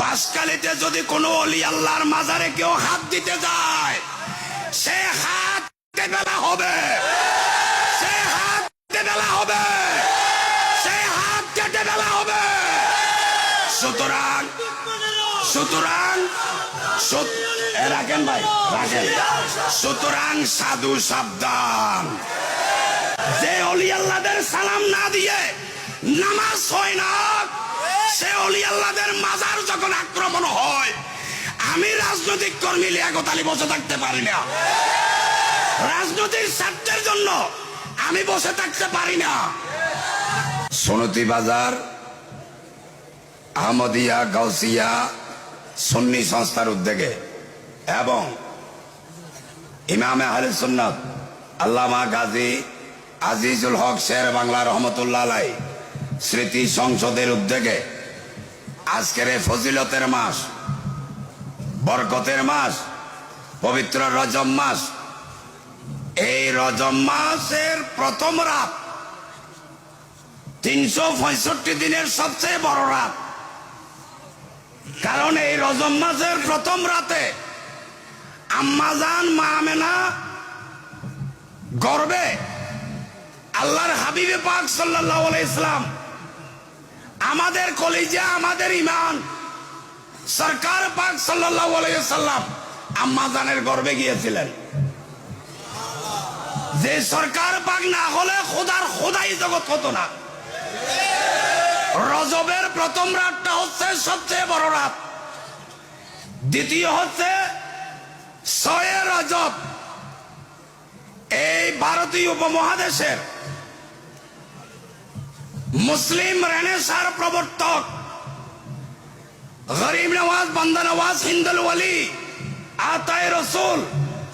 বাসকালিতে যদি কোনো অলি আল্লাহর মাজারে কেউ হাত দিতে যায়, সে হাত ফেলা হবে। সে হাত কেটে হবে। সে হাত কেটে ফেলা হবে। সুতরাং সুতরাং রাখেন ভাই, রাখেন। সুতরাং সাধু সাবধান। যে অলি আল্লাহদের সালাম না দিয়ে নামাজ হয় না মাজার যখন আক্রমণ হয়, আমি রাজনৈতিক কর্মী বসে থাকতে পারি না। রাজনৈতিক স্বার্থের জন্য আমি বসে থাকতে পারি না। বাজার, আহমদিয়া, গাউসিয়া সুন্নি সংস্থার উদ্যোগে এবং ইমামে আহলে সুন্নত, আল্লামা গাজী আজিজুল হক শের বাংলা রহমতুল্লাহ স্মৃতি সংসদের উদ্যোগে আজকের এই ফজিলতের মাস, বরকতের মাস, পবিত্র রজম মাস, এই রজম মাসের প্রথম রাত, তিনশো পঁয়ষট্টি দিনের সবচেয়ে বড় রাত। কারণ এই রজম মাসের প্রথম রাতে আম্মাজান মা আমেনা গর্বে আল্লাহর হাবিবে পাক সাল্লাহ ইসলাম আমাদের কলিজা, আমাদের ইমান সরকার পাক সাল্লাম আম্মাজানের গর্বে গিয়েছিলেন। যে সরকার পাক না হলে খোদার খোদাই জগৎ হতো না। রজবের প্রথম রাতটা হচ্ছে সবচেয়ে বড় রাত। দ্বিতীয় হচ্ছে ছয় রজব। এই ভারতীয় উপমহাদেশের মুসলিম রেনেসার প্রবর্তক, গরিব নওয়াজ, বান্দা নওয়াজ, হিন্দুল ওয়ালি, আতায় রসুল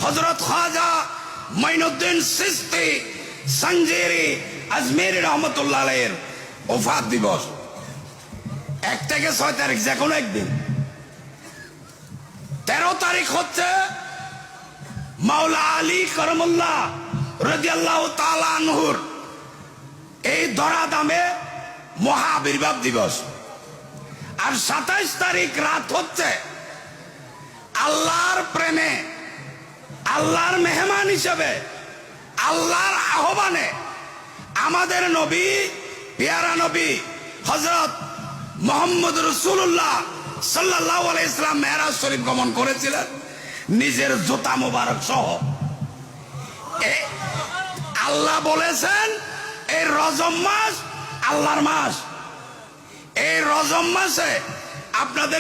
হজরত খাজা মঈনুদ্দিন সিস্তি, সঞ্জেরি আজমের রহমতুল্লাহ আলাইয়ের ওফাত দিবস। এক থেকে ছয় তারিখ যে কোনো একদিন। তেরো তারিখ হচ্ছে মাওলা আলী করমুল্লাহ রাদিয়াল্লাহু তাআলা আনহুর এই ধরা দামে মহা দিবস। আর সাতাইশ তারিখ রাত হচ্ছে আল্লাহর প্রেমে, আল্লাহর মেহমান হিসেবে, আল্লাহর আহ্বানে আমাদের নবী, পেয়ারা নবী হজরত মোহাম্মদ রসুল্লাহ সাল্লাহ ইসলাম মেহরাজ শরীফ গমন করেছিলেন নিজের জোতা মোবারক সহ। আল্লাহ বলেছেন এই রজম মাস আল্লাহর মাস। এই রজম মাসে আপনাদের